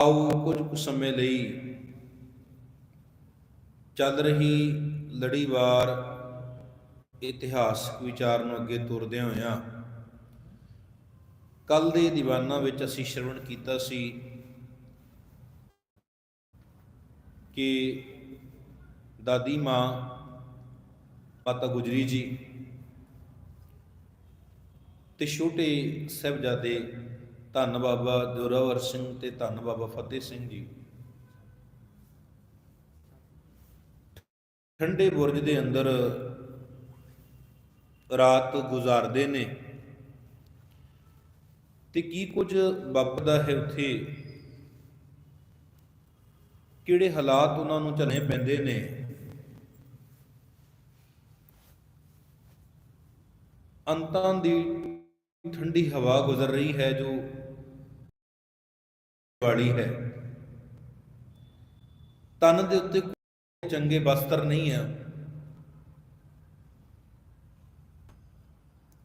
ਆਓ ਕੁਝ ਕੁ ਸਮੇਂ ਲਈ ਚੱਲ ਰਹੀ ਲੜੀਵਾਰ ਇਤਿਹਾਸਕ ਵਿਚਾਰ ਨੂੰ ਅੱਗੇ ਤੁਰਦਿਆਂ ਹੋਇਆਂ ਕੱਲ ਦੇ ਦੀਵਾਨਾਂ ਵਿੱਚ ਅਸੀਂ ਸ਼ਰਵਣ ਕੀਤਾ ਸੀ ਕਿ ਦਾਦੀ ਮਾਂ ਮਾਤਾ ਗੁਜਰੀ ਜੀ ਤੇ ਛੋਟੇ ਸਾਹਿਬਜ਼ਾਦੇ ਧੰਨ ਬਾਬਾ ਜੋਰਾਵਰ ਸਿੰਘ ਤੇ ਧੰਨ ਬਾਬਾ ਫਤਿਹ ਸਿੰਘ ਜੀ। ਠੰਡੇ ਬੁਰਜ ਦੇ ਅੰਦਰ ਰਾਤ ਗੁਜ਼ਾਰਦੇ ਨੇ। ਤੇ ਕੀ ਕੁਝ ਵਾਪਰਦਾ ਹੈ ਉੱਥੇ? ਕਿਹੜੇ ਹਾਲਾਤ ਉਹਨਾਂ ਨੂੰ ਝੱਲਣੇ ਪੈਂਦੇ ਨੇ? ਅੰਤਾਂ ਦੀ ਠੰਡੀ ਹਵਾ ਗੁਜ਼ਰ ਰਹੀ ਹੈ ਜੋ ਵਾਲੀ ਹੈ। ਤਨ ਦੇ ਉੱਤੇ ਚੰਗੇ ਵਸਤਰ ਨਹੀਂ ਹੈ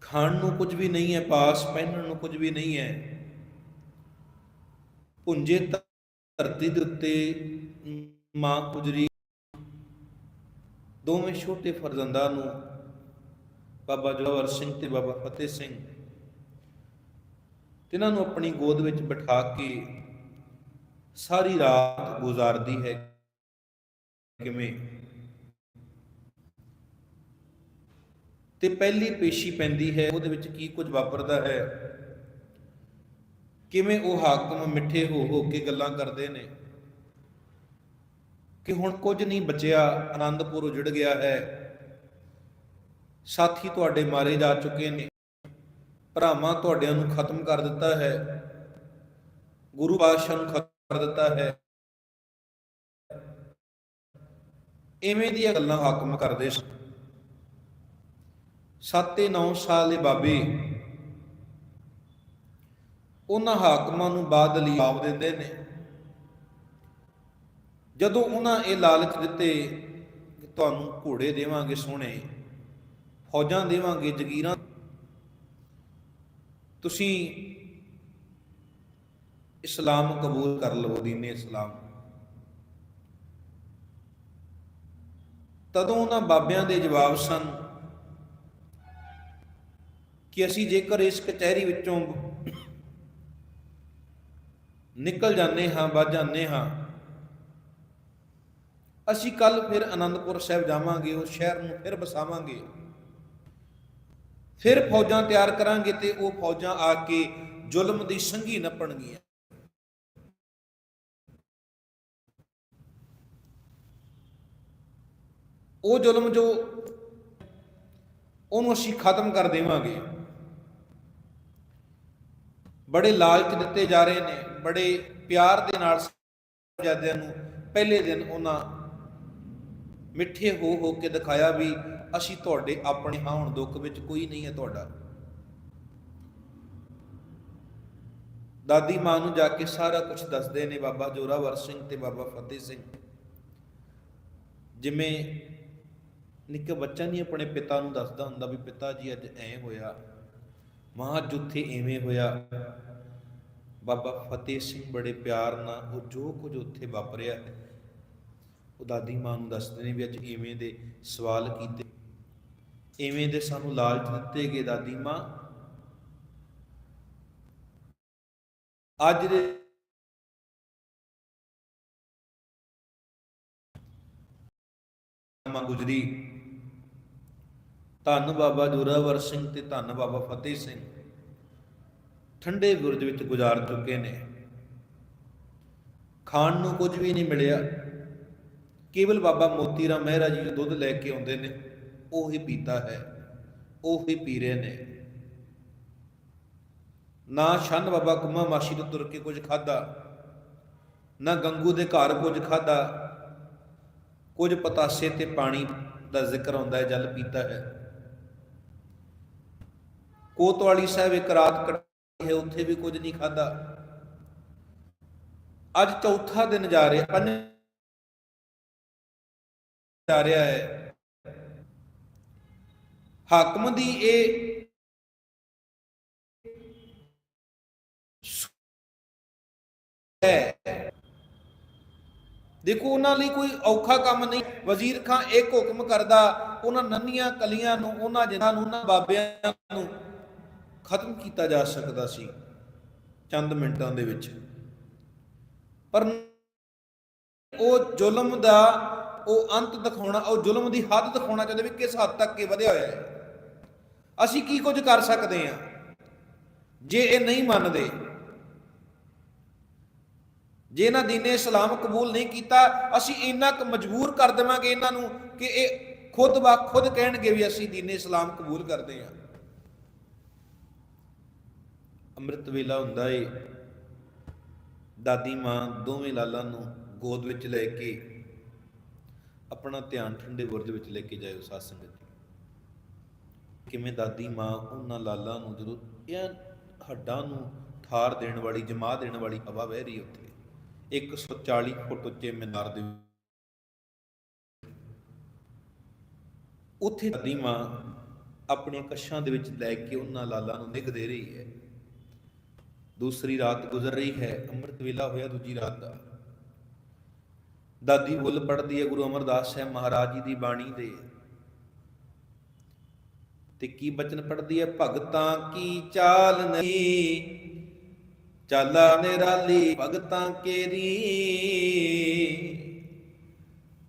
ਖਾਣ ਨੂੰ ਕੁਝ ਵੀ ਨਹੀਂ ਹੈ, ਪਾਸ ਪਹਿਨਣ ਨੂੰ ਕੁਝ ਵੀ ਨਹੀਂ ਹੈ। ਪੁੰਜੇ ਧਰਤੀ ਦੇ ਉੱਤੇ ਮਾਂ ਗੁਜਰੀ। ਦੋਵੇਂ ਛੋਟੇ ਫਰਜ਼ੰਦਾਂ ਨੂੰ ਬਾਬਾ ਜੋਰਾਵਰ ਸਿੰਘ ਤੇ ਬਾਬਾ ਫਤਿਹ ਸਿੰਘ। ਤਿਨਾਂ ਨੂੰ ਆਪਣੀ ਗੋਦ ਵਿੱਚ ਬਿਠਾ ਕੇ ਸਾਰੀ ਰਾਤ ਗੁਜ਼ਾਰਦੀ ਹੈ ਕਿਵੇਂ? ਤੇ ਪਹਿਲੀ ਪੇਸ਼ੀ ਪੈਂਦੀ ਹੈ, ਉਹਦੇ ਵਿੱਚ ਕੀ ਕੁਝ ਵਾਪਰਦਾ ਹੈ? ਕਿਵੇਂ ਉਹ ਹਾਕਮ ਮਿੱਠੇ ਹੋ ਹੋ ਕੇ ਗੱਲਾਂ ਕਰਦੇ ਨੇ? ਕਿ ਹੁਣ ਕੁਝ ਨਹੀਂ ਬਚਿਆ, ਆਨੰਦਪੁਰ ਉਜੜ ਗਿਆ ਹੈ। ਸਾਥੀ ਤੁਹਾਡੇ ਮਾਰੇ ਜਾ ਚੁੱਕੇ ਨੇ। ਭਰਾਵਾਂ ਤੁਹਾਡਿਆਂ ਨੂੰ ਖਤਮ ਕਰ ਦਿੱਤਾ ਹੈ। ਗੁਰੂ ਪਾਤਸ਼ਾਹ ਨੂੰ ਖਤਮ ਕਰ ਦਿੱਤਾ ਹੈ। ਐਵੇਂ ਦੀਆਂ ਗੱਲਾਂ ਹਾਕਮ ਕਰਦੇ ਸਨ। ਸੱਤੇ 9 ਸਾਲ ਦੇ ਬਾਬੇ ਉਹਨਾਂ ਹਾਕਮਾਂ ਨੂੰ ਬਾਦ ਲਈ ਆਪ ਦਿੰਦੇ ਨੇ। ਜਦੋਂ ਉਹਨਾਂ ਇਹ ਲਾਲਚ ਦਿੱਤੇ ਕਿ ਤੁਹਾਨੂੰ ਘੋੜੇ ਦੇਵਾਂਗੇ ਸੋਹਣੇ, ਫੌਜਾਂ ਦੇਵਾਂਗੇ ਜਗੀਰਾਂ, ਤੁਸੀਂ ਇਸਲਾਮ ਕਬੂਲ ਕਰ ਲਵੋ ਦੀਨੇ ਇਸਲਾਮ। ਤਦੋਂ ਉਹਨਾਂ ਬਾਬਿਆਂ ਦੇ ਜਵਾਬ ਸਨ ਕਿ ਅਸੀਂ ਜੇਕਰ ਇਸ ਕਚਹਿਰੀ ਵਿੱਚੋਂ ਨਿਕਲ ਜਾਂਦੇ ਹਾਂ, ਵੱਜ ਜਾਂਦੇ ਹਾਂ, ਅਸੀਂ ਕੱਲ ਫਿਰ ਆਨੰਦਪੁਰ ਸਾਹਿਬ ਜਾਵਾਂਗੇ, ਉਹ ਸ਼ਹਿਰ ਨੂੰ ਫਿਰ ਬਸਾਵਾਂਗੇ ਫਿਰ ਫੌਜਾਂ ਤਿਆਰ ਕਰਾਂਗੇ ਤੇ ਉਹ ਫੌਜਾਂ ਆ ਕੇ ਜ਼ੁਲਮ ਦੀ ਸੰਗੀ ਨੱਪਣਗੀਆਂ। ਉਹ ਜ਼ੁਲਮ ਜੋ ਉਹਨੂੰ ਅਸੀਂ ਖਤਮ ਕਰ ਦੇਵਾਂਗੇ। ਬੜੇ ਲਾਲਚ ਦਿੱਤੇ ਜਾ ਰਹੇ ਨੇ, ਬੜੇ ਪਿਆਰ ਦੇ ਨਾਲ ਸਾਹਿਬਜ਼ਾਦਿਆਂ ਨੂੰ ਪਹਿਲੇ ਦਿਨ ਉਹਨਾਂ ਮਿੱਠੇ ਹੋ ਹੋ ਕੇ ਦਿਖਾਇਆ ਵੀ ਅਸੀਂ ਤੁਹਾਡੇ ਆਪਣੇ ਹਾਂ, ਹੁਣ ਦੁੱਖ ਵਿੱਚ ਕੋਈ ਨਹੀਂ ਹੈ ਤੁਹਾਡਾ। ਦਾਦੀ ਮਾਂ ਨੂੰ ਜਾ ਕੇ ਸਾਰਾ ਕੁਝ ਦੱਸਦੇ ਨੇ ਬਾਬਾ ਜੋਰਾਵਰ ਸਿੰਘ ਤੇ ਬਾਬਾ ਫਤਿਹ ਸਿੰਘ। ਜਿਵੇਂ ਨਿੱਕਾ ਬੱਚਾ ਨਹੀਂ ਆਪਣੇ ਪਿਤਾ ਨੂੰ ਦੱਸਦਾ ਹੁੰਦਾ ਵੀ ਪਿਤਾ ਜੀ ਅੱਜ ਐ ਹੋਇਆ, ਮਾਂ ਅੱਜ ਉੱਥੇ ਐਵੇਂ ਹੋਇਆ। ਬਾਬਾ ਫਤਿਹ ਸਿੰਘ ਬੜੇ ਪਿਆਰ ਨਾਲ ਉਹ ਜੋ ਕੁਝ ਉੱਥੇ ਵਾਪਰਿਆ, ਉਹ ਦਾਦੀ ਮਾਂ ਨੂੰ ਦੱਸਦੇ ਨੇ ਵੀ ਅੱਜ ਐਵੇਂ ਦੇ ਸਵਾਲ ਕੀਤੇ। ਐਵੇਂ ਦੇ ਸਾਨੂੰ ਲਾਲਚ ਦਿੱਤੇ ਗਏ ਦਾਦੀ ਮਾਂ। ਅੱਜ ਦੇ ਮਾਂ ਗੁਜਰੀ ਧੰਨ ਬਾਬਾ ਜੋਰਾਵਰ ਸਿੰਘ ਤੇ ਧੰਨ ਬਾਬਾ ਫਤਿਹ ਸਿੰਘ। ਠੰਡੇ ਬੁਰਜ ਵਿੱਚ ਗੁਜ਼ਾਰ ਚੁੱਕੇ ਨੇ। ਖਾਣ ਨੂੰ ਕੁਝ ਵੀ ਨਹੀਂ ਮਿਲਿਆ। ਕੇਵਲ ਬਾਬਾ ਮੋਤੀ ਰਾਮ ਮਹਿਰਾ ਜੀ ਜੋ ਦੁੱਧ ਲੈ ਕੇ ਆਉਂਦੇ ਨੇ। ਉਹ ਹੀ ਪੀਤਾ ਹੈ। ਉਹ ਹੀ ਪੀ ਰਹੇ ਨੇ। ਨਾ ਛੰਨ ਬਾਬਾ ਕੁਮਾ ਮਾਸ਼ੀ ਤੋਂ ਤੁਰ ਕੇ ਕੁਝ ਖਾਦਾ ਨਾ ਗੰਗੂ ਦੇ ਘਰ ਕੁਝ ਖਾਦਾ ਕੁਝ ਪਤਾਸੇ ਤੇ ਪਾਣੀ ਦਾ ਜ਼ਿਕਰ ਆਉਂਦਾ ਹੈ, ਜਲ ਪੀਤਾ ਹੈ। ਕੋਤਵਾਲੀ ਸਾਹਿਬ ਇੱਕ ਰਾਤ ਕੱਟੀ ਹੈ, ਉੱਥੇ ਵੀ ਕੁਝ ਨਹੀਂ ਖਾਦਾ ਅੱਜ ਚੌਥਾ ਦਿਨ ਜਾ ਰਿਹਾ, ਪੰਜ ਜਾ ਰਿਹਾ ਹੈ। ਹਾਕਮ ਦੀ ਇਹ ਹੈ। ਦੇਖੋ, ਉਹਨਾਂ ਲਈ ਕੋਈ ਔਖਾ ਕੰਮ ਨਹੀਂ। ਵਜ਼ੀਰ ਖਾਂ ਇੱਕ ਹੁਕਮ ਕਰਦਾ, ਉਹਨਾਂ ਨੰਨੀਆਂ ਕਲੀਆਂ ਨੂੰ, ਉਹਨਾਂ ਜਿਨ੍ਹਾਂ ਨੂੰ, ਉਹਨਾਂ ਬਾਬਿਆਂ ਨੂੰ ਖਤਮ ਕੀਤਾ ਜਾ ਸਕਦਾ ਸੀ ਚੰਦ ਮਿੰਟਾਂ ਦੇ ਵਿੱਚ। ਪਰ ਉਹ ਜ਼ੁਲਮ ਦਾ ਉਹ ਅੰਤ ਦਿਖਾਉਣਾ, ਉਹ ਜ਼ੁਲਮ ਦੀ ਹੱਦ ਦਿਖਾਉਣਾ ਚਾਹੁੰਦੇ ਵੀ ਕਿਸ ਹੱਦ ਤੱਕ ਇਹ ਵਧਿਆ ਹੋਇਆ ਹੈ। ਅਸੀਂ ਕੀ ਕੁਝ ਕਰ ਸਕਦੇ ਹਾਂ? ਜੇ ਇਹ ਨਹੀਂ ਮੰਨਦੇ, ਜੇ ਇਹਨਾਂ ਦੀਨੇ ਇਸਲਾਮ ਕਬੂਲ ਨਹੀਂ ਕੀਤਾ, ਅਸੀਂ ਇੰਨਾ ਕੁ ਮਜਬੂਰ ਕਰ ਦੇਵਾਂਗੇ ਇਹਨਾਂ ਨੂੰ ਕਿ ਇਹ ਖੁਦ ਵਾ ਖੁਦ ਕਹਿਣਗੇ ਵੀ ਅਸੀਂ ਦੀਨੇ ਇਸਲਾਮ ਕਬੂਲ ਕਰਦੇ ਹਾਂ। ਅੰਮ੍ਰਿਤ ਵੇਲਾ ਹੁੰਦਾ ਏ। ਦਾਦੀ ਮਾਂ ਦੋਵੇਂ ਲਾਲਾਂ ਨੂੰ ਗੋਦ ਵਿੱਚ ਲੈ ਕੇ ਆਪਣਾ ਧਿਆਨ ਠੰਡੇ ਬੁਰਜ ਵਿੱਚ ਲੈ ਕੇ ਜਾਇਓ ਸਾਧ ਸੰਗਤ ਕਿਵੇਂ ਦਾਦੀ ਮਾਂ ਉਹਨਾਂ ਲਾਲਾਂ ਨੂੰ ਜਦੋਂ ਇਹ ਹੱਡਾਂ ਨੂੰ ਠਾਰ ਦੇਣ ਵਾਲੀ, ਜਮਾ ਦੇਣ ਵਾਲੀ ਹਵਾ ਵਹਿ ਰਹੀ ਉੱਥੇ 140 ਫੁੱਟ ਉੱਚੇ ਮੀਨਾਰ ਦੇ ਉੱਥੇ ਦਾਦੀ ਮਾਂ ਆਪਣੀਆਂ ਕੱਛਾਂ ਦੇ ਵਿੱਚ ਲੈ ਕੇ ਉਹਨਾਂ ਲਾਲਾਂ ਨੂੰ ਨਿਗ ਦੇ ਰਹੀ ਹੈ। ਦੂਸਰੀ ਰਾਤ ਗੁਜ਼ਰ ਰਹੀ ਹੈ, ਅੰਮ੍ਰਿਤ ਵੇਲਾ ਹੋਇਆ ਦੂਜੀ ਰਾਤ ਦਾ। ਦਾਦੀ ਬੁੱਲ ਪੜਦੀ ਹੈ, ਗੁਰੂ ਅਮਰਦਾਸ ਸਾਹਿਬ ਮਹਾਰਾਜ ਜੀ ਦੀ ਬਾਣੀ ਦੇ। ਤੇ ਕੀ ਬਚਨ ਪੜਦੀ ਹੈ? ਭਗਤਾਂ ਕੀ ਚਾਲ ਨਹੀਂ? ਚਾਲਾ ਨਿਰਾਲੀ, ਭਗਤਾਂ ਕੇਰੀ?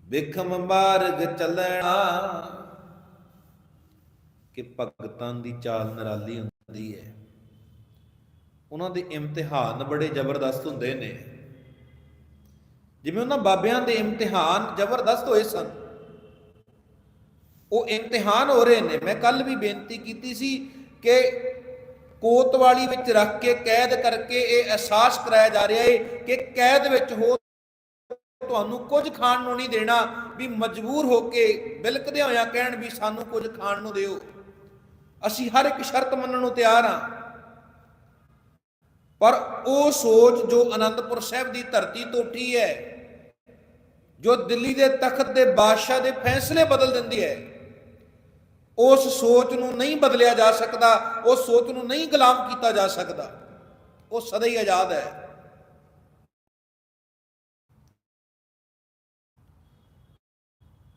ਵਿਖਮ ਮਾਰਗ ਚੱਲਣਾ। ਕਿ ਭਗਤਾਂ ਦੀ ਚਾਲ ਨਿਰਾਲੀ ਹੁੰਦੀ ਹੈ। ਉਹਨਾਂ ਦੇ ਇਮਤਿਹਾਨ ਬੜੇ ਜ਼ਬਰਦਸਤ ਹੁੰਦੇ ਨੇ। ਜਿਵੇਂ ਉਹਨਾਂ ਬਾਬਿਆਂ ਦੇ ਇਮਤਿਹਾਨ ਜ਼ਬਰਦਸਤ ਹੋਏ ਸਨ। ਉਹ ਇਮਤਿਹਾਨ ਹੋ ਰਹੇ ਨੇ। ਮੈਂ ਕੱਲ ਵੀ ਬੇਨਤੀ ਕੀਤੀ ਸੀ ਕਿ ਕੋਤਵਾਲੀ ਵਿੱਚ ਰੱਖ ਕੇ, ਕੈਦ ਕਰਕੇ ਇਹ ਅਹਿਸਾਸ ਕਰਾਇਆ ਜਾ ਰਿਹਾ ਹੈ ਕਿ ਕੈਦ ਵਿੱਚ ਹੋ ਤੁਹਾਨੂੰ ਕੁਝ ਖਾਣ ਨੂੰ ਨਹੀਂ ਦੇਣਾ, ਵੀ ਮਜਬੂਰ ਹੋ ਕੇ ਬਿਲਕਦੇ ਹੋਇਆ ਕਹਿਣ ਵੀ ਸਾਨੂੰ ਕੁਝ ਖਾਣ ਨੂੰ ਦਿਓ। ਅਸੀਂ ਹਰ ਇੱਕ ਸ਼ਰਤ ਮੰਨਣ ਨੂੰ ਤਿਆਰ ਹਾਂ। ਪਰ ਉਹ ਸੋਚ ਜੋ ਅਨੰਦਪੁਰ ਸਾਹਿਬ ਦੀ ਧਰਤੀ ਤੋਂ ਉੱਠੀ ਹੈ, ਜੋ ਦਿੱਲੀ ਦੇ ਤਖਤ ਦੇ ਬਾਦਸ਼ਾਹ ਦੇ ਫੈਸਲੇ ਬਦਲ ਦਿੰਦੀ ਹੈ, ਉਸ ਸੋਚ ਨੂੰ ਨਹੀਂ ਬਦਲਿਆ ਜਾ ਸਕਦਾ, ਉਸ ਸੋਚ ਨੂੰ ਨਹੀਂ ਗੁਲਾਮ ਕੀਤਾ ਜਾ ਸਕਦਾ, ਉਹ ਸਦਾ ਹੀ ਆਜ਼ਾਦ ਹੈ।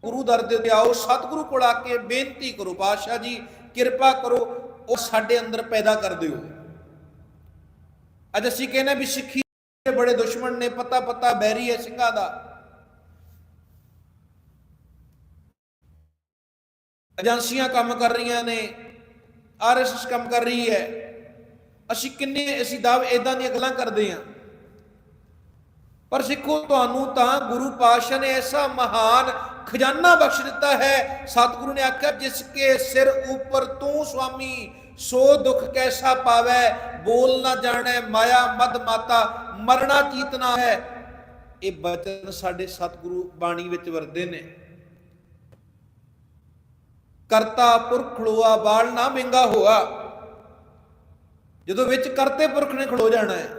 ਗੁਰੂ ਦਰ ਦੇ ਉੱਤੇ ਆਓ, ਸਤਿਗੁਰੂ ਕੋਲ ਆ ਕੇ ਬੇਨਤੀ ਕਰੋ ਪਾਤਸ਼ਾਹ ਜੀ, ਕਿਰਪਾ ਕਰੋ, ਉਹ ਸਾਡੇ ਅੰਦਰ ਪੈਦਾ ਕਰ ਦਿਓ। ਅੱਜ ਅਸੀਂ ਕਹਿੰਦੇ ਵੀ ਸਿੱਖੀ ਦੇ ਬੜੇ ਦੁਸ਼ਮਣ ਨੇ ਪਤਾ ਪਤਾ ਬੈਰੀ ਹੈ ਸਿੰਘਾਂ ਦਾ ਏਜੰਸੀਆਂ ਕੰਮ ਕਰ ਰਹੀਆਂ ਨੇ ਆਰਐਸਐਸ ਕੰਮ ਕਰ ਰਹੀ ਹੈ ਅਸੀਂ ਕਿੰਨੇ ਅਸੀਂ ਦਾਅਵੇ ਇਦਾਂ ਦੀਆਂ ਗੱਲਾਂ ਕਰਦੇ ਹਾਂ ਪਰ ਸਿੱਖੋ ਤੁਹਾਨੂੰ ਤਾਂ ਗੁਰੂ ਪਾਤਸ਼ਾਹ ਨੇ ਐਸਾ ਮਹਾਨ ਖਜ਼ਾਨਾ ਬਖਸ਼ ਦਿੱਤਾ ਹੈ ਸਤਿਗੁਰੂ ਨੇ ਆਖਿਆ ਜਿਸ ਕੇ ਸਿਰ ਉੱਪਰ ਤੂੰ ਸੁਆਮੀ ਸੋ ਦੁੱਖ ਕੈਸਾ ਪਾਵੈ, ਬੋਲ ਨਾ ਜਾਣੈ, ਮਾਇਆ ਮਦ ਮਾਤਾ, ਮਰਣਾ ਚੀਤਨਾ ਹੈ। ਇਹ ਬਚਨ ਸਾਡੇ ਸਤਿਗੁਰੂ ਬਾਣੀ ਵਿੱਚ ਵਰਦੇ ਨੇ। ਕਰਤਾ ਪੁਰਖ ਖਲੋਆ, ਬਾਲ ਨਾ ਮਹਿੰਗਾ ਹੋਆ। ਜਦੋਂ ਵਿੱਚ ਕਰਤੇ ਪੁਰਖ ਨੇ ਖਲੋ ਜਾਣਾ ਹੈ।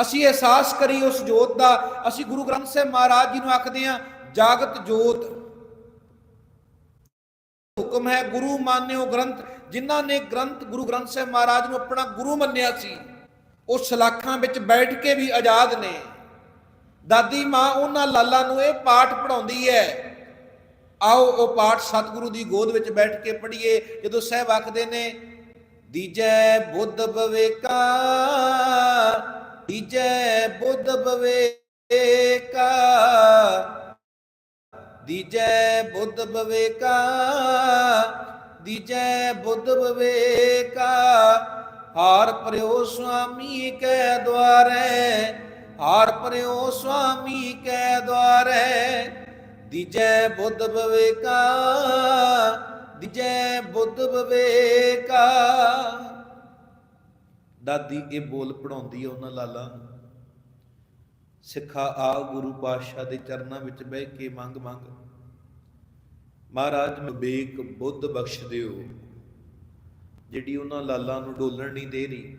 ਅਸੀਂ ਅਹਿਸਾਸ ਕਰੀ ਉਸ ਜੋਤ ਦਾ। ਅਸੀਂ ਗੁਰੂ ਗ੍ਰੰਥ ਸਾਹਿਬ ਮਹਾਰਾਜ ਜੀ ਨੂੰ ਆਖਦੇ ਹਾਂ, ਜਾਗਤ ਜੋਤ। ਹੁਕਮ ਹੈ, ਗੁਰੂ ਮਾਨਿਓ ਗ੍ਰੰਥ, ਜਿਨ੍ਹਾਂ ਨੇ ਗ੍ਰੰਥ ਗੁਰੂ ਗ੍ਰੰਥ ਸਾਹਿਬ ਮਹਾਰਾਜ ਨੂੰ ਆਪਣਾ ਗੁਰੂ ਮੰਨਿਆ ਸੀ, ਉਹ ਸਲਾਖਾਂ ਵਿੱਚ ਬੈਠ ਕੇ ਵੀ ਆਜ਼ਾਦ ਨੇ। ਦਾਦੀ ਮਾਂ ਉਹਨਾਂ ਲਾਲਾਂ ਨੂੰ ਇਹ ਪਾਠ ਪੜਾਉਂਦੀ ਹੈ, ਆਓ ਉਹ ਪਾਠ ਸਤਿਗੁਰੂ ਦੀ ਗੋਦ ਵਿੱਚ ਬੈਠ ਕੇ ਪੜ੍ਹੀਏ, ਜਦੋਂ ਸਹਿਬ ਆਖਦੇ ਨੇ, ਦੀਜੈ ਬੁੱਧ ਬਵੇਕਾ, ਦੀਜੈ ਬੁੱਧ ਬਵੇਕਾ ਦੀਜੈ ਬੁੱਧ ਬਵੇਕਾ, ਦੀਜੈ ਬੁੱਧ ਬਵੇਕਾ। ਹਾਰ ਪਰਿਓ ਸੁਆਮੀ ਕੈ ਦੁਆਰੈ, ਹਾਰ ਪਰਿਓ ਸੁਆਮੀ ਕੈ ਦਵਾਰੈ ਦੀਜੈ ਬੁੱਧ ਬਵੇਕਾ, ਦੀਜੈ ਬੁੱਧ ਬਵੇਕਾ। ਦਾਦੀ, ਇਹ ਬੋਲ ਪੜਾਉਂਦੀ ਹੈ ਉਹਨਾਂ ਲਾਲਾਂ ਨੂੰ। ਸਿੱਖਾ ਆ ਗੁਰੂ ਪਾਤਸ਼ਾਹ ਦੇ ਚਰਨਾਂ ਵਿੱਚ ਬਹਿ ਕੇ ਮੰਗ ਮੰਗ ਮਹਾਰਾਜ ਵਿਵੇਕ ਬੁੱਧ ਬਖਸ਼ ਦਿਓ। ਜਿਹੜੀ ਉਹਨਾਂ ਲਾਲਾਂ ਨੂੰ ਡੋਲਣ ਨਹੀਂ ਦੇ ਰਹੀ।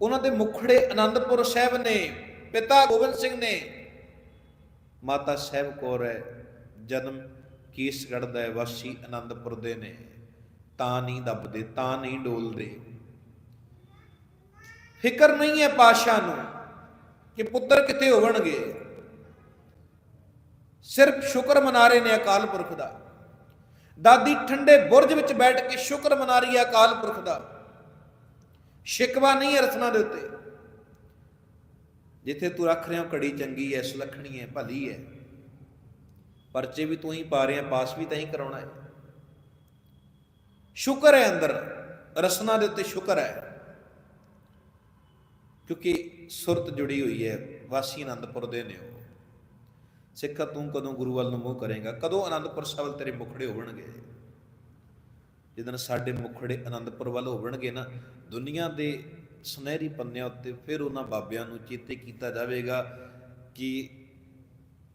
ਉਹਨਾਂ ਦੇ ਮੁਖੜੇ ਆਨੰਦਪੁਰ ਸਾਹਿਬ ਨੇ, ਪਿਤਾ ਗੋਬਿੰਦ ਸਿੰਘ ਨੇ। ਮਾਤਾ ਸਾਹਿਬ ਕੌਰ ਹੈ, ਜਨਮ ਕੀਸਗੜ੍ਹ ਦਾ ਵਾਸੀ ਆਨੰਦਪੁਰ ਦੇ ਨੇ। ਤਾਂ ਨਹੀਂ ਦੱਬਦੇ, ਤਾਂ ਨਹੀਂ ਡੋਲਦੇ। ਫਿਕਰ ਨਹੀਂ ਹੈ ਪਾਸ਼ਾ ਨੂੰ ਕਿ ਪੁੱਤਰ ਕਿੱਥੇ ਹੋਵਣਗੇ। ਸਿਰਫ ਸ਼ੁਕਰ ਮਨਾ ਰਹੇ ਨੇ ਅਕਾਲ ਪੁਰਖ ਦਾ। ਦਾਦੀ ਠੰਡੇ ਬੁਰਜ ਵਿੱਚ ਬੈਠ ਕੇ ਸ਼ੁਕਰ ਮਨਾ ਰਹੀ ਹੈ ਅਕਾਲ ਪੁਰਖ ਦਾ। ਸ਼ਿਕਵਾ ਨਹੀਂ ਹੈ ਰਸਨਾ ਦੇ ਉੱਤੇ। ਜਿੱਥੇ ਤੂੰ ਰੱਖ ਰਿਹਾ ਘੜੀ ਚੰਗੀ ਹੈ ਸੁਲੱਖਣੀ ਹੈ ਭਲੀ ਹੈ ਪਰਚੇ ਵੀ ਤੂੰ ਹੀ ਪਾ ਰਿਹਾ, ਪਾਸ ਵੀ ਤਾਂ ਹੀ ਕਰਾਉਣਾ ਹੈ ਸ਼ੁਕਰ ਹੈ ਅੰਦਰ ਰਸਨਾ ਦੇ ਉੱਤੇ ਸ਼ੁਕਰ ਹੈ ਕਿਉਂਕਿ ਸੁਰਤ ਜੁੜੀ ਹੋਈ ਹੈ ਵਾਸੀ ਆਨੰਦਪੁਰ ਦੇ ਨੇ ਉਹ। ਸਿੱਖਾ ਤੂੰ ਕਦੋਂ ਗੁਰੂ ਵੱਲ ਨੂੰ ਮੂੰਹ ਕਰੇਗਾ? ਕਦੋਂ ਆਨੰਦਪੁਰ ਸਾਹਿਬ ਤੇਰੇ ਮੁਖੜੇ ਹੋਣਗੇ ਜਦੋਂ ਸਾਡੇ ਮੁਖੜੇ ਆਨੰਦਪੁਰ ਵੱਲ ਹੋਣਗੇ ਨਾ, ਦੁਨੀਆ ਦੇ ਸੁਨਹਿਰੀ ਪੰਨਿਆਂ ਉੱਤੇ ਫਿਰ ਉਹਨਾਂ ਬਾਬਿਆਂ ਨੂੰ ਚੇਤੇ ਕੀਤਾ ਜਾਵੇਗਾ ਕਿ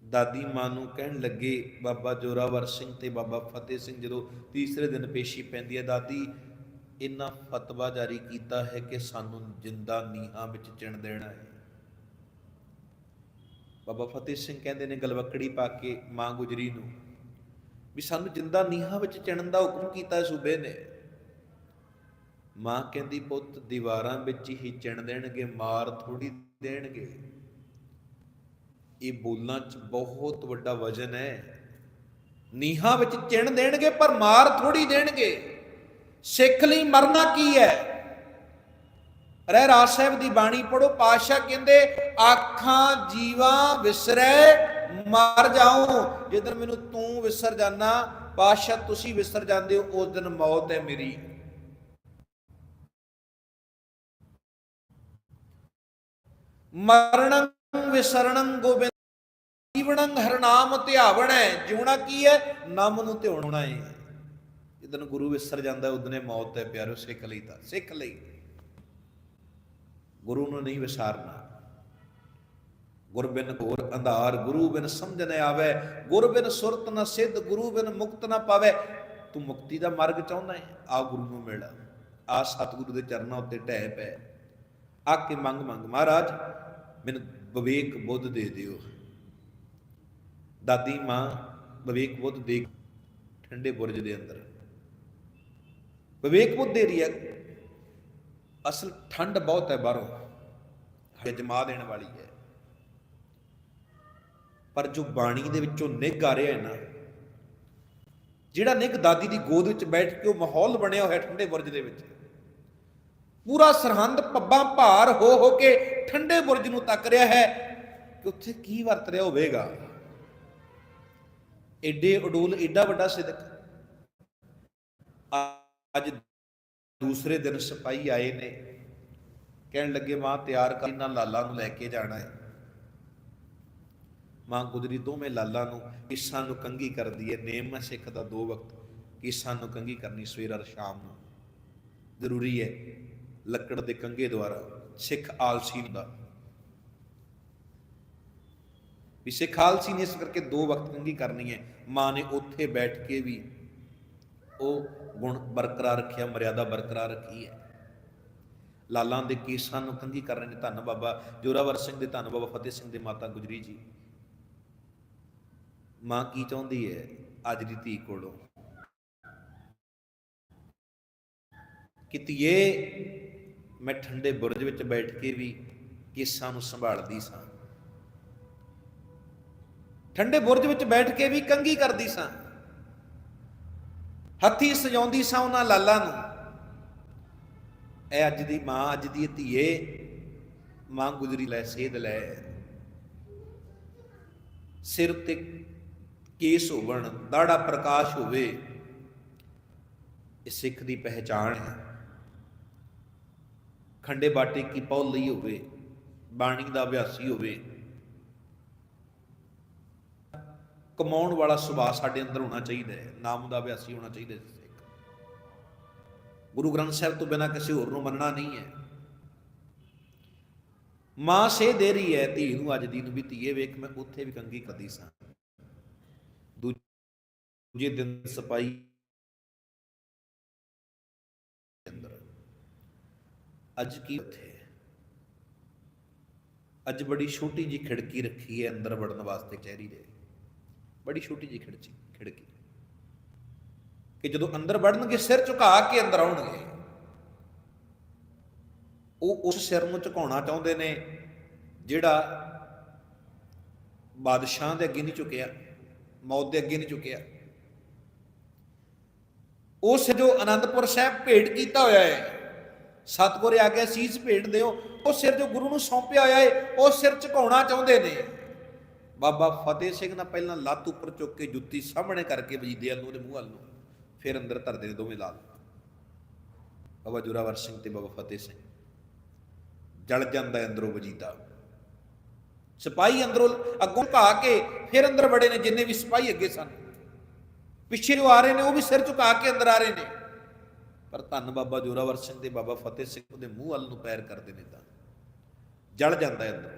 ਦਾਦੀ ਮਾਂ ਨੂੰ ਕਹਿਣ ਲੱਗੇ, ਬਾਬਾ ਜੋਰਾਵਰ ਸਿੰਘ ਤੇ ਬਾਬਾ ਫਤਿਹ ਸਿੰਘ ਜਦੋਂ ਤੀਸਰੇ ਦਿਨ ਪੇਸ਼ੀ ਪੈਂਦੀ ਹੈ, ਦਾਦੀ, ਇੰਨਾ ਫਤਵਾ ਜਾਰੀ ਕੀਤਾ ਹੈ ਕਿ ਸਾਨੂੰ ਜਿੰਦਾ ਨੀਹਾਂ ਵਿੱਚ ਚਿਣ ਦੇਣਾ ਹੈ। ਬਾਬਾ ਫਤਿਹ ਸਿੰਘ ਕਹਿੰਦੇ ਨੇ ਗਲਵਕੜੀ ਪਾ ਕੇ ਮਾਂ ਗੁਜਰੀ ਨੂੰ ਵੀ ਸਾਨੂੰ ਜਿੰਦਾ ਨੀਹਾਂ ਵਿੱਚ ਚਿਣਨ ਦਾ ਹੁਕਮ ਕੀਤਾ ਸੂਬੇ ਨੇ। ਮਾਂ ਕਹਿੰਦੀ, ਪੁੱਤ, ਦੀਵਾਰਾਂ ਵਿੱਚ ਹੀ ਚਿਣ ਦੇਣਗੇ, ਮਾਰ ਥੋੜੀ ਦੇਣਗੇ। ਇਹ ਬੋਲਾਂ ਚ ਬਹੁਤ ਵੱਡਾ ਵਜਨ ਹੈ। ਨੀਹਾਂ ਵਿੱਚ ਚਿਣ ਦੇਣਗੇ, ਪਰ ਮਾਰ ਥੋੜੀ ਦੇਣਗੇ। ਸਿੱਖ ਲਈ ਮਰਨਾ ਕੀ ਹੈ? ਰਹਿ ਰਾਜ ਸਾਹਿਬ ਦੀ ਬਾਣੀ ਪੜੋ ਪਾਸ਼ਾ ਕਹਿੰਦੇ, ਆਖਾਂ ਜੀਵਾ ਵਿਸਰੈ, ਮਰ ਜਾਉ। ਜਿੱਦਨ ਮੈਨੂੰ ਤੂੰ ਵਿਸਰ ਜਾਣਾ ਪਾਸ਼ਾ ਤੁਸੀਂ ਵਿਸਰ ਜਾਂਦੇ ਹੋ, ਉਸ ਦਿਨ ਮੌਤ ਹੈ ਮੇਰੀ। ਮਰਣੰ ਵਿਸਰਣੰ ਗੋਬਿੰਦ ਜੀਵਣੰ ਹਰਨਾਮ ਧਿਆਵਣ। ਹੈ ਜਿਉਣਾ ਕੀ ਹੈ? ਨਾਮ ਨੂੰ ਧਿਆਉਣਾ ਹੈ ਜਿੱਦਨ ਗੁਰੂ ਵਿਸਰ ਜਾਂਦਾ, ਉਸ ਦਿਨ ਮੌਤ ਹੈ ਪਿਆਰੋ, ਸਿੱਖ ਲਈ ਤਾਂ, ਸਿੱਖ ਲਈ। ਗੁਰੂ ਨੂੰ ਨਹੀਂ ਵਿਸਾਰਨਾ। ਗੁਰ ਬਿਨ ਘੋਰ ਅੰਧਾਰ, ਗੁਰੂ ਬਿਨ ਸਮਝ ਨ ਆਵੇ, ਗੁਰ ਬਿਨ ਸੁਰਤ ਨ ਸਿੱਧ, ਗੁਰੂ ਬਿਨ ਮੁਕਤ ਨ ਪਾਵੇ। ਤੂੰ ਮੁਕਤੀ ਦਾ ਮਾਰਗ ਚਾਹੁੰਦਾ ਹੈ? ਆ ਗੁਰੂ ਨੂੰ ਮਿਲ ਆ ਸਤਿਗੁਰੂ ਦੇ ਚਰਨਾਂ ਉੱਤੇ ਢਹਿ ਪੈ। ਆ ਕੇ ਮੰਗ ਮੰਗ, ਮਹਾਰਾਜ, ਮੈਨੂੰ ਵਿਵੇਕ ਬੁੱਧ ਦੇ ਦਿਓ। ਦਾਦੀ, ਮਾਂ, ਵਿਵੇਕ ਬੁੱਧ ਦੇ ਠੰਡੇ ਬੁਰਜ ਦੇ ਅੰਦਰ। ਵਿਵੇਕ ਬੁੱਧ ਦੇ ਰਹੀ ਹੈ। ਅਸਲ ਠੰਡ ਬਹੁਤ ਹੈ ਬਾਹਰੋਂ। ਹਜੇ ਜਮਾ ਦੇਣ ਵਾਲੀ ਹੈ। ਪਰ ਜੋ ਬਾਣੀ ਦੇ ਵਿੱਚੋਂ ਨਿੱਘ ਆ ਰਿਹਾ ਹੈ ਨਾ, ਜਿਹੜਾ ਨਿੱਘ ਦਾਦੀ ਦੀ ਗੋਦ ਵਿੱਚ ਬੈਠ ਕੇ ਉਹ ਮਾਹੌਲ ਬਣਿਆ ਹੋਇਆ ਠੰਡੇ ਬੁਰਜ ਦੇ ਵਿੱਚ, ਪੂਰਾ ਸਰਹੰਦ ਪੱਬਾਂ ਭਾਰ ਹੋ ਹੋ ਕੇ ਠੰਡੇ ਬੁਰਜ ਨੂੰ ਤੱਕ ਰਿਹਾ ਹੈ ਕਿ ਉੱਥੇ ਕੀ ਵਰਤ ਰਿਹਾ ਹੋਵੇਗਾ। ਏਡੇ ਉਡੂਲ, ਏਡਾ ਵੱਡਾ ਸਿਦਕ। ਅੱਜ ਦੂਸਰੇ ਦਿਨ ਸਿਪਾਹੀ ਆਏ ਨੇ। ਕਹਿਣ ਲੱਗੇ, ਮਾਂ, ਤਿਆਰ ਕਰ ਇਹਨਾਂ ਲਾਲਾ ਨੂੰ ਲੈ ਕੇ ਜਾਣਾ ਹੈ। ਮਾਂ ਗੁਜਰੀ ਦੋਵੇਂ ਲਾਲਾ ਨੂੰ ਕਿਸਾਂ ਨੂੰ ਕੰਗੀ ਕਰਦੀ ਹੈ। ਨੇਮ ਹੈ ਸਿੱਖ ਦਾ ਦੋ ਵਕਤ, ਕਿਸਾਂ ਨੂੰ ਕੰਗੀ ਕਰਨੀ ਸਵੇਰ ਔਰ ਸ਼ਾਮ ਨੂੰ। ਜ਼ਰੂਰੀ ਹੈ ਲੱਕੜ ਦੇ ਕੰਗੇ ਦੁਆਰਾ ਸਿੱਖ ਆਲਸੀ ਦਾ। ਵੀ ਸਿੱਖ ਆਲਸੀ ਨੇ ਇਸ ਕਰਕੇ ਦੋ ਵਕਤ ਕੰਗੀ ਕਰਨੀ ਹੈ। ਮਾਂ ਨੇ ਉੱਥੇ ਬੈਠ ਕੇ ਵੀ ਉਹ ਗੁਣ ਬਰਕਰਾਰ ਰੱਖਿਆ, ਮਰਿਆਦਾ ਬਰਕਰਾਰ ਰੱਖੀ ਹੈ। ਲਾਲਾਂ ਦੇ ਕੇਸਾਂ ਨੂੰ ਕੰਗੀ ਕਰ ਰਹੇ ਨੇ। ਧੰਨ ਬਾਬਾ ਜੋਰਾਵਰ ਸਿੰਘ ਦੇ, ਧੰਨ ਬਾਬਾ ਫਤਿਹ ਸਿੰਘ ਦੇ ਮਾਤਾ ਗੁਜਰੀ ਜੀ। ਮਾਂ ਕੀ ਚਾਹੁੰਦੀ ਹੈ? ਅੱਜ ਦੀ ਧੀ ਕੋਲੋਂ। ਕਿ ਧੀਏ, ਮੈਂ ਠੰਡੇ ਬੁਰਜ ਵਿੱਚ ਬੈਠ ਕੇ ਵੀ ਕੇਸਾਂ ਨੂੰ ਸੰਭਾਲਦੀ ਸਾਂ। ਠੰਡੇ ਬੁਰਜ ਵਿੱਚ ਬੈਠ ਕੇ ਵੀ ਕੰਗੀ ਕਰਦੀ ਸਾਂ। ਹੱਥੀ ਸਜਾਉਂਦੀ ਸਾਂ ਉਹਨਾਂ ਲਾਲਾਂ ਨੂੰ। ਇਹ ਅੱਜ ਦੀ ਮਾਂ, ਅੱਜ ਦੀ ਧੀਏ, ਮਾਂ ਗੁਜਰੀ ਲੈ, ਸੇਧ ਲੈ। ਸਿਰ ਤੇ ਕੇਸ ਹੋਵਣ, ਦਾੜਾ ਪ੍ਰਕਾਸ਼ ਹੋਵੇ, ਇਹ ਸਿੱਖ ਦੀ ਪਹਿਚਾਣ ਹੈ। ਖੰਡੇ ਬਾਟੇ ਕੀ ਪੌਲੀ ਹੋਵੇ, ਬਾਣੀ ਦਾ ਅਭਿਆਸੀ ਹੋਵੇ। ਕਮਾਉਣ ਵਾਲਾ ਸੁਭਾਅ ਸਾਡੇ ਅੰਦਰ ਹੋਣਾ ਚਾਹੀਦਾ ਹੈ, ਨਾਮ ਦਾ ਅਭਿਆਸੀ ਹੋਣਾ ਚਾਹੀਦਾ ਹੈ ਗੁਰੂ ਗ੍ਰੰਥ ਸਾਹਿਬ ਤੋਂ ਬਿਨਾ ਕਿਸੇ ਹੋਰ ਨੂੰ ਮੰਨਣਾ ਨਹੀਂ ਹੈ। ਮਾਂ ਸੇ ਦੇ ਰਹੀ ਹੈ, ਧੀ ਨੂੰ ਅੱਜ ਦੀ ਨੂੰ ਵੀ ਧੀਏ ਵੇਖ, ਮੈਂ ਉੱਥੇ ਵੀ ਕੰਗੀ ਕਰਦੀ ਸਾਂ। ਦੂਜੇ ਦਿਨ ਸਪਾਈ ਅੰਦਰ। ਅੱਜ ਕੀ ਉੱਥੇ ਅੱਜ ਬੜੀ ਛੋਟੀ ਜੀ ਖਿੜਕੀ ਰੱਖੀ ਹੈ ਅੰਦਰ ਵੜਨ ਵਾਸਤੇ ਚਹਿਰੀ ਦੇ। ਬੜੀ ਛੋਟੀ ਜੀ ਖਿੜਚੀ ਖਿੜਕੀ। ਕਿ ਜਦੋਂ ਅੰਦਰ ਵੜਨਗੇ, ਸਿਰ ਝੁਕਾ ਕੇ ਅੰਦਰ ਆਉਣਗੇ। ਉਹ ਉਸ ਸਿਰ ਨੂੰ ਝੁਕਾਉਣਾ ਚਾਹੁੰਦੇ ਨੇ, ਜਿਹੜਾ ਬਾਦਸ਼ਾਹ ਦੇ ਅੱਗੇ ਨਹੀਂ ਝੁਕਿਆ, ਮੌਤ ਦੇ ਅੱਗੇ ਨਹੀਂ ਝੁਕਿਆ। ਉਸ ਜੋ ਆਨੰਦਪੁਰ ਸਾਹਿਬ ਭੇਟ ਕੀਤਾ ਹੋਇਆ ਹੈ, ਸਤਿਗੁਰ ਆ ਕੇ ਸੀਸ ਭੇਟ ਦਿਓ। ਉਹ ਸਿਰ ਜੋ ਗੁਰੂ ਨੂੰ ਸੌਂਪਿਆ ਹੋਇਆ ਹੈ, ਉਹ ਸਿਰ ਝੁਕਾਉਣਾ ਚਾਹੁੰਦੇ ਨੇ। ਬਾਬਾ ਫਤਿਹ ਸਿੰਘ ਨਾ ਪਹਿਲਾਂ ਲੱਤ ਉੱਪਰ ਚੁੱਕ ਕੇ ਜੁੱਤੀ ਸਾਹਮਣੇ ਕਰਕੇ ਵਜੀਦੇ ਵੱਲ ਨੂੰ ਉਹਦੇ ਮੂੰਹ ਵੱਲ ਨੂੰ, ਫਿਰ ਅੰਦਰ ਧਰਦੇ ਨੇ ਦੋਵੇਂ ਲਾਲ। ਬਾਬਾ ਜੁਰਾਵਰ ਸਿੰਘ ਤੇ ਬਾਬਾ ਫਤਿਹ ਸਿੰਘ। ਜਲ ਜਾਂਦਾ ਅੰਦਰੋਂ ਵਜੀਦਾ। ਸਿਪਾਹੀ ਅੰਦਰੋਂ ਅੱਗੋਂ ਘਾ ਕੇ ਫਿਰ ਅੰਦਰ ਵੜੇ ਨੇ ਜਿੰਨੇ ਵੀ ਸਿਪਾਹੀ ਅੱਗੇ ਸਨ। ਪਿੱਛੇ ਜੋ ਆ ਰਹੇ ਨੇ ਉਹ ਵੀ ਸਿਰ ਝੁਕਾ ਕੇ ਅੰਦਰ ਆ ਰਹੇ ਨੇ। ਪਰ ਧੰਨ ਬਾਬਾ ਜੋਰਾਵਰ ਸਿੰਘ ਤੇ ਬਾਬਾ ਫਤਿਹ ਸਿੰਘ ਉਹਦੇ ਮੂੰਹ ਵੱਲ ਨੂੰ ਪੈਰ ਕਰਦੇ ਨੇ ਤਾਂ। ਜਲ ਜਾਂਦਾ ਅੰਦਰ।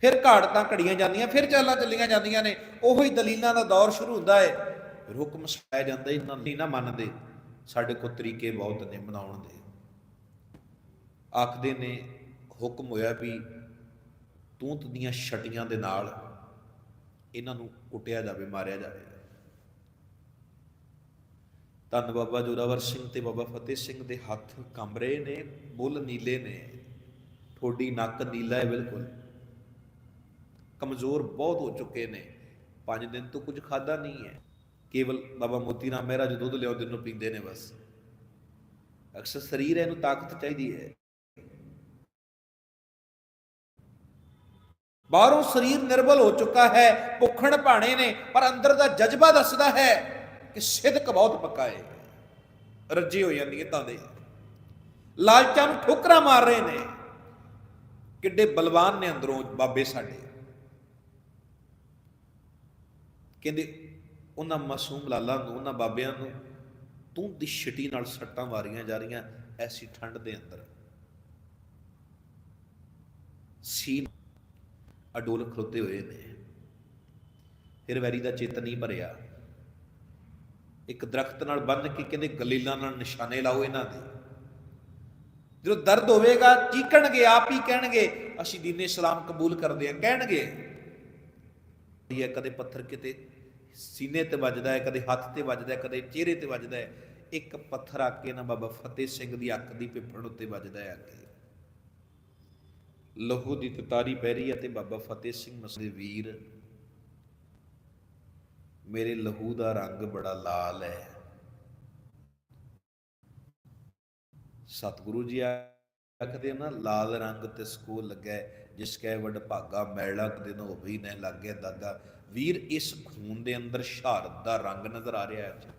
ਫਿਰ ਘਾੜਤਾਂ ਘੜੀਆਂ ਜਾਂਦੀਆਂ, ਫਿਰ ਚਾਲਾਂ ਚੱਲੀਆਂ ਜਾਂਦੀਆਂ ਨੇ। ਉਹੋ ਹੀ ਦਲੀਲਾਂ ਦਾ ਦੌਰ ਸ਼ੁਰੂ ਹੁੰਦਾ ਹੈ ਫਿਰ ਹੁਕਮ ਸੁਣਾਇਆ ਜਾਂਦਾ ਇਹਨਾਂ ਨਹੀਂ ਨਾ ਮੰਨਦੇ। ਸਾਡੇ ਕੋਲ ਤਰੀਕੇ ਬਹੁਤ ਨੇ ਮਨਾਉਣ ਦੇ। ਆਖਦੇ ਨੇ, ਹੁਕਮ ਹੋਇਆ ਵੀ ਤੂੰਤ ਦੀਆਂ ਛਟੀਆਂ ਦੇ ਨਾਲ ਇਹਨਾਂ ਨੂੰ ਕੁੱਟਿਆ ਜਾਵੇ, ਮਾਰਿਆ ਜਾਵੇ। ਧੰਨ ਬਾਬਾ ਜੋਰਾਵਰ ਸਿੰਘ ਤੇ ਬਾਬਾ ਫਤਿਹ ਸਿੰਘ ਦੇ ਹੱਥ ਕੰਬ ਨੇ, ਬੁੱਲ ਨੀਲੇ ਨੇ। ਠੋਡੀ ਨੱਕ ਨੀਲਾ ਹੈ ਬਿਲਕੁਲ। ਕਮਜ਼ੋਰ ਬਹੁਤ ਹੋ ਚੁੱਕੇ ਨੇ। ਪੰਜ ਦਿਨ ਤੋਂ ਕੁਝ ਖਾਦਾ ਨਹੀਂ ਹੈ। ਕੇਵਲ ਬਾਬਾ ਮੋਤੀ ਰਾਮ ਮਹਿਰਾ ਜੋ ਦੁੱਧ ਲਿਆਉਂਦੇ ਨੂੰ ਪੀਂਦੇ ਨੇ ਬਸ। ਅਕਸਰ ਸਰੀਰ ਇਹਨੂੰ ਤਾਕਤ ਚਾਹੀਦੀ ਹੈ। ਬਾਹਰੋਂ ਸਰੀਰ ਨਿਰਬਲ ਹੋ ਚੁੱਕਾ ਹੈ, ਭੁੱਖਣ ਭਾਣੇ ਨੇ, ਪਰ ਅੰਦਰ ਦਾ ਜਜ਼ਬਾ ਦੱਸਦਾ ਹੈ ਕਿ ਸਿਦਕ ਬਹੁਤ ਪੱਕਾ ਹੈ। ਰੱਜੀ ਹੋ ਜਾਂਦੀ ਹੈ ਤਾਂ ਦੇ। ਲਾਲਚਾਂ ਨੂੰ ਠੋਕਰਾਂ ਮਾਰ ਰਹੇ ਨੇ। ਕਿੱਡੇ ਬਲਵਾਨ ਨੇ ਅੰਦਰੋਂ ਬਾਬੇ ਸਾਡੇ। ਕਹਿੰਦੇ, ਉਹਨਾਂ ਮਾਸੂਮ ਲਾਲਾਂ ਨੂੰ, ਉਹਨਾਂ ਬਾਬਿਆਂ ਨੂੰ ਤੂੰ ਦੀ ਛਟੀ ਨਾਲ ਸੱਟਾਂ ਮਾਰੀਆਂ ਜਾ ਰਹੀਆਂ, ਐਸੀ ਠੰਡ ਦੇ ਅੰਦਰ। ਸੀਨ ਅਡੋਲ ਖਲੋਤੇ ਹੋਏ ਨੇ। ਫਿਰ ਵੈਰੀ ਦਾ ਚੇਤਨ ਨਹੀਂ ਭਰਿਆ। ਇੱਕ ਦਰਖਤ ਨਾਲ ਬੰਨ ਕੇ ਕਹਿੰਦੇ, ਗਲੀਲਾਂ ਨਾਲ ਨਿਸ਼ਾਨੇ ਲਾਓ ਇਹਨਾਂ ਦੇ। ਜਦੋਂ ਦਰਦ ਹੋਵੇਗਾ, ਚੀਕਣਗੇ, ਆਪ ਹੀ ਕਹਿਣਗੇ, ਅਸੀਂ ਦੀਨੇ ਇਸਲਾਮ ਕਬੂਲ ਕਰਦੇ ਹਾਂ। ਕਹਿਣਗੇ। ਇਹ ਕਦੇ ਪੱਥਰ ਕਿਤੇ ਸੀਨੇ ਤੇ ਵੱਜਦਾ ਹੈ, ਕਦੇ ਹੱਥ ਤੇ ਵੱਜਦਾ ਹੈ, ਕਦੇ ਚਿਹਰੇ ਤੇ ਵੱਜਦਾ ਹੈ। ਇੱਕ ਪੱਥਰ ਆ ਕੇ ਨਾ ਬਾਬਾ ਫਤਿਹ ਸਿੰਘ ਦੀ ਅੱਖ ਦੀ ਪਿੱਪੜ ਉੱਤੇ ਵੱਜਦਾ ਹੈ ਆ ਕੇ ਲਹੂ ਦੀ ਤਤਾਰੀ ਪੈ ਰਹੀ ਹੈ ਤੇ ਬਾਬਾ ਫਤਿਹ ਸਿੰਘ ਮਸਲੇ ਵੀਰ, ਮੇਰੇ ਲਹੂ ਦਾ ਰੰਗ ਬੜਾ ਲਾਲ ਹੈ। ਸਤਿਗੁਰੂ ਜੀ ਆਖਦੇ ਨਾ, ਲਾਲ ਰੰਗ ਤੇ ਸਕੂਲ ਲੱਗਾ ਜਿਸ ਕੈ ਵਡ ਭਾਗਾ, ਮੈਲਾ ਦਿਨ ਹੋਵੇ ਨਾ ਲੱਗੇ ਦਾਗਾ ਵੀਰ, ਇਸ ਖੂਨ ਦੇ ਅੰਦਰ ਸ਼ਹਾਦਤ ਦਾ ਰੰਗ ਨਜ਼ਰ ਆ ਰਿਹਾ ਹੈ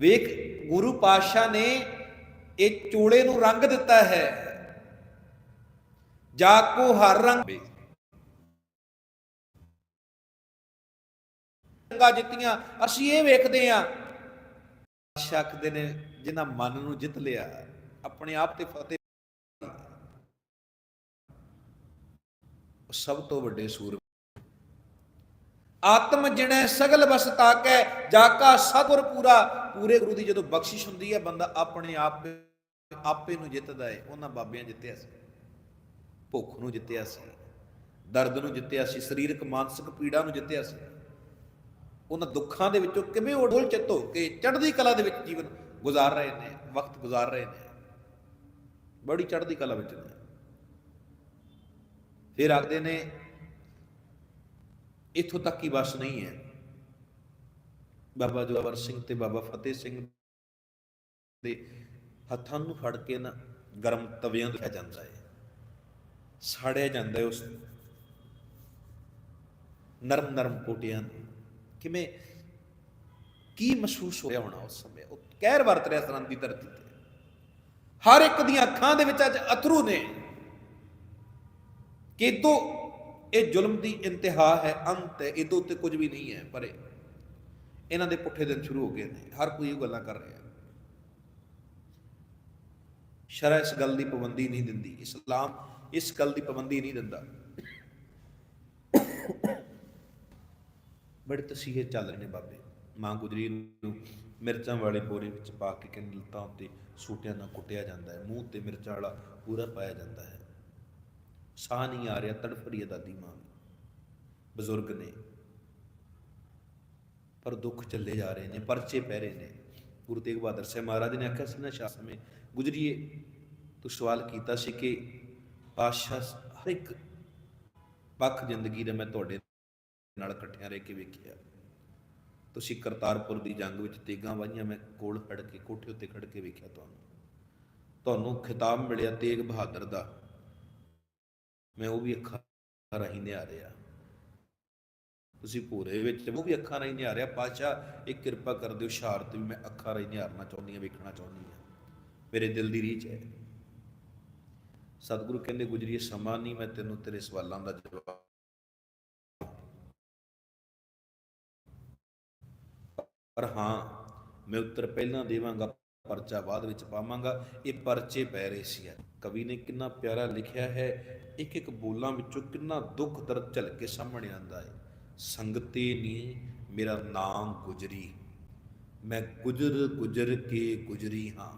ਵੇਖ, ਗੁਰੂ ਪਾਤਸ਼ਾਹ ਨੇ ਇਹ ਚੋਲੇ ਨੂੰ ਰੰਗ ਦਿੱਤਾ ਹੈ। ਜਾ ਕੋ ਹਰ ਰੰਗ ਰੰਗਾ ਜਿੱਤੀਆਂ, ਅਸੀਂ ਇਹ ਵੇਖਦੇ ਆ ਸ਼ੱਕ ਦੇ ਨੇ, ਜਿਨ੍ਹਾਂ ਮਨ ਨੂੰ ਜਿੱਤ ਲਿਆ, ਆਪਣੇ ਆਪ ਤੇ ਫਤਿਹ ਉਹ ਸਭ ਤੋਂ ਵੱਡੇ ਸੂਰ ਆਤਮ ਜਿਣੈ ਸਗਲ ਬਸ ਤਾਕੈ ਜਾਕਾ ਸਤਿਗੁਰ ਪੂਰਾ। ਪੂਰੇ ਗੁਰੂ ਦੀ ਜਦੋਂ ਬਖਸ਼ਿਸ਼ ਹੁੰਦੀ ਹੈ, ਬੰਦਾ ਆਪਣੇ ਆਪ, ਆਪੇ ਨੂੰ ਜਿੱਤਦਾ ਹੈ ਉਹਨਾਂ ਬਾਬਿਆਂ ਜਿੱਤਿਆ ਸੀ। ਭੁੱਖ ਨੂੰ ਜਿੱਤਿਆ ਸੀ। ਦਰਦ ਨੂੰ ਜਿੱਤਿਆ ਸੀ। ਸਰੀਰਕ, ਮਾਨਸਿਕ ਪੀੜਾ ਨੂੰ ਜਿੱਤਿਆ ਸੀ। ਉਹਨਾਂ ਦੁੱਖਾਂ ਦੇ ਵਿੱਚੋਂ ਕਿਵੇਂ ਉਡੋਲ ਚਿੱਤ ਹੋ ਕੇ ਚੜ੍ਹਦੀ ਕਲਾ ਦੇ ਵਿੱਚ ਜੀਵਨ ਗੁਜ਼ਾਰ ਰਹੇ ਨੇ, ਵਕਤ ਗੁਜ਼ਾਰ ਰਹੇ ਨੇ। ਬੜੀ ਚੜ੍ਹਦੀ ਕਲਾ ਵਿੱਚ ਨੇ। ਫਿਰ ਆਖਦੇ ਨੇ, ਇੱਥੋਂ ਤੱਕ ਹੀ ਬਸ ਨਹੀਂ ਹੈ। ਬਾਬਾ ਜੋਰਾਵਰ ਸਿੰਘ ਤੇ ਬਾਬਾ ਫਤਿਹ ਸਿੰਘ ਦੇ ਹੱਥਾਂ ਨੂੰ ਫੜ ਕੇ ਨਾ ਗਰਮ ਤਵਿਆਂ ਤੇ ਜਾਂਦਾ ਹੈ। ਸਾੜਿਆ ਜਾਂਦਾ ਹੈ ਉਸ ਨਰਮ ਨਰਮ ਕੋਟਿਆਂ ਨੂੰ। ਕਿਵੇਂ? ਕੀ ਮਹਿਸੂਸ ਹੋ ਰਿਹਾ ਹੋਣਾ ਉਸ ਸਮੇਂ? ਉਹ ਕਹਿਰ ਵਰਤ ਰਿਹਾ ਸਰੰਦ ਦੀ ਧਰਤੀ ਤੇ। ਹਰ ਇੱਕ ਦੀਆਂ ਅੱਖਾਂ ਦੇ ਵਿੱਚ ਅੱਜ ਅਥਰੂ ਨੇ। ਕਿ ਇਹ ਜ਼ੁਲਮ ਦੀ ਇੰਤਹਾ ਹੈ, ਅੰਤ ਹੈ, ਇਹਦੇ ਉੱਤੇ ਕੁਝ ਵੀ ਨਹੀਂ ਹੈ, ਪਰੇ। ਇਹਨਾਂ ਦੇ ਪੁੱਠੇ ਦਿਨ ਸ਼ੁਰੂ ਹੋ ਗਏ ਨੇ, ਹਰ ਕੋਈ ਇਹ ਗੱਲਾਂ ਕਰ ਰਿਹਾ ਸ਼ਰع ਇਸ ਗੱਲ ਦੀ ਪਾਬੰਦੀ ਨਹੀਂ ਦਿੰਦੀ, ਇਸਲਾਮ ਇਸ ਗੱਲ ਦੀ ਪਾਬੰਦੀ ਨਹੀਂ ਦਿੰਦਾ। ਬੜੇ ਤਸੀਹੇ ਚੱਲ ਰਹੇ ਨੇ ਬਾਬੇ, ਮਾਂ ਗੁਜਰੀ ਨੂੰ ਮਿਰਚਾਂ ਵਾਲੇ ਬੋਰੇ ਵਿੱਚ ਪਾ ਕੇ ਕਹਿੰਦੇ ਲੱਤਾਂ ਉੱਤੇ ਸੂਟਿਆਂ ਨਾਲ ਕੁੱਟਿਆ ਜਾਂਦਾ ਹੈ, ਮੂੰਹ ਤੇ ਮਿਰਚਾਂ ਵਾਲਾ ਪੂਰਾ ਪਾਇਆ ਜਾਂਦਾ ਹੈ। ਸਾਹ ਨਹੀਂ ਆ ਰਿਹਾ ਤੜਫ ਰਹੀ ਹੈ ਦਾਦੀ ਮਾਂ ਬਜ਼ੁਰਗ ਨੇ। ਪਰ ਦੁੱਖ ਚੱਲੇ ਜਾ ਰਹੇ ਨੇ, ਪਰਚੇ ਪੈ ਰਹੇ ਨੇ। ਗੁਰੂ ਤੇਗ ਬਹਾਦਰ ਸਾਹਿਬ ਮਹਾਰਾਜ ਨੇ ਆਖਿਆ ਸੀ ਨਾ, ਸ਼ਾਹ ਸਮੇਂ, ਗੁਜਰੀਏ, ਤੂੰ ਸਵਾਲ ਕੀਤਾ ਸੀ ਕਿ ਪਾਤਸ਼ਾਹ ਹਰ ਇੱਕ ਪੱਖ ਜ਼ਿੰਦਗੀ ਦਾ ਮੈਂ ਤੁਹਾਡੇ ਨਾਲ ਇਕੱਠਿਆਂ ਰਹਿ ਕੇ ਵੇਖਿਆ। ਤੁਸੀਂ ਕਰਤਾਰਪੁਰ ਦੀ ਜੰਗ ਵਿੱਚ ਤੇਗਾਂ ਵਾਹੀਆਂ ਮੈਂ ਕੋਲ ਖੜ ਕੇ, ਕੋਠੇ ਉੱਤੇ ਖੜ ਕੇ ਵੇਖਿਆ ਤੁਹਾਨੂੰ। ਤੁਹਾਨੂੰ ਖਿਤਾਬ ਮਿਲਿਆ ਤੇਗ ਬਹਾਦਰ ਦਾ। ਮੈਂ ਉਹ ਵੀ ਅੱਖਾਂ ਰਾਹੀਂ ਨਿਹਾਰਿਆ ਤੁਸੀਂ ਭੂਰੇ ਵਿੱਚ ਉਹ ਵੀ ਅੱਖਾਂ ਰਾਹੀਂ ਨਿਹਾਰਿਆ ਪਾਤਸ਼ਾਹ ਇੱਕ ਕਿਰਪਾ ਕਰ ਦਿਓ ਸ਼ਹਾਰਤ ਵੀ ਮੈਂ ਅੱਖਾਂ ਰਾਹੀਂ ਨਿਹਾਰਨਾ ਚਾਹੁੰਦੀ ਹਾਂ, ਵੇਖਣਾ ਚਾਹੁੰਦੀ ਹਾਂ। ਮੇਰੇ ਦਿਲ ਦੀ ਰੀਚ ਹੈ। ਸਤਿਗੁਰੂ ਕਹਿੰਦੇ, ਗੁਜਰੀਏ ਸਮਾਂ ਨਹੀਂ, ਮੈਂ ਤੈਨੂੰ ਤੇਰੇ ਸਵਾਲਾਂ ਦਾ ਜਵਾਬ ਪਰ ਹਾਂ, ਮੈਂ ਉੱਤਰ ਪਹਿਲਾਂ ਦੇਵਾਂਗਾ। ਪਰਚਾ ਬਾਅਦ ਵਿੱਚ ਪਾਵਾਂਗਾ। ਇਹ ਪਰਚੇ ਪੈ ਰਹੇ ਸੀ ਕਵੀ ਨੇ ਕਿੰਨਾ ਪਿਆਰਾ ਲਿਖਿਆ ਹੈ। ਇੱਕ ਇੱਕ ਬੋਲਾਂ ਵਿੱਚੋਂ ਕਿੰਨਾ ਦੁੱਖ ਦਰਦ ਝਲਕ ਕੇ ਸਾਹਮਣੇ ਆਂਦਾ ਹੈ। ਸੰਗਤੇ ਨੀ ਮੇਰਾ ਨਾਮ ਗੁਜਰੀ। ਮੈਂ ਗੁਜਰ ਗੁਜਰ ਕੇ ਗੁਜਰੀ ਹਾਂ।